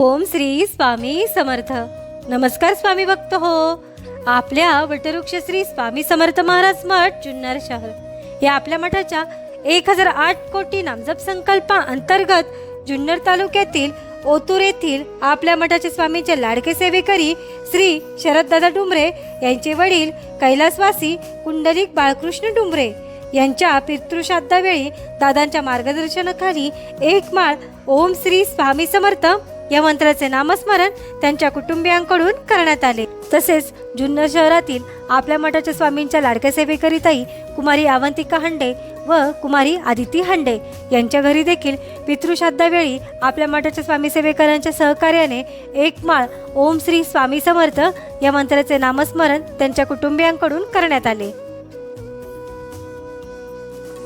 ओम श्री स्वामी समर्थ. नमस्कार स्वामी भक्त हो. आपल्या वटवृक्ष श्री स्वामी समर्थ महाराज मठ जुन्नर शहर. या आपल्या मठाच्या एक हजार आठ कोटी नामजप संकल्पा अंतर्गत जुन्नर तालुक्यातील ओतूर येथील आपल्या मठाचे स्वामीचे लाडके सेवेकरी श्री शरददादा डुमरे यांचे वडील कैलासवासी कुंडलिक बाळकृष्ण डुमरे यांच्या पितृश्राद्धावेळी दादांच्या मार्गदर्शनाखाली एक माळ ओम श्री स्वामी समर्थ या मंत्राचे नामस्मरण त्यांच्या कुटुंबियांकडून करण्यात आले. तसेच जुन्नर शहरातील आपल्या मठाच्या स्वामींच्या लाडक्या सेवेकरिताई कुमारी अवंतिका हंडे व कुमारी आदिती हंडे यांच्या घरी देखील पितृश्राद्धावेळी आपल्या मठाच्या स्वामी सेवेकरांच्या सहकार्याने एक माळ ओम श्री स्वामी समर्थ या मंत्राचे नामस्मरण त्यांच्या कुटुंबियांकडून करण्यात आले.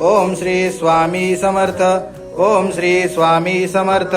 ओम श्री स्वामी समर्थ ओम श्री स्वामी समर्थ.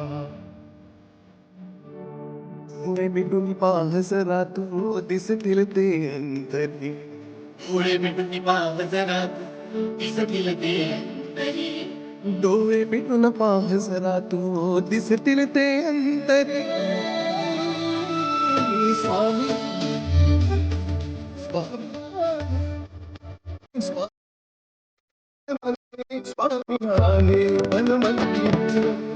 उड़े पाल सरा तू दिस दिल दे अंतरी। उड़े पाल सरा तू दिस दिल दे अंतरी। डोए बिडुन पास रातू दिस दिल दे अंतरी। स्वामी स्वामी स्वामी स्वामी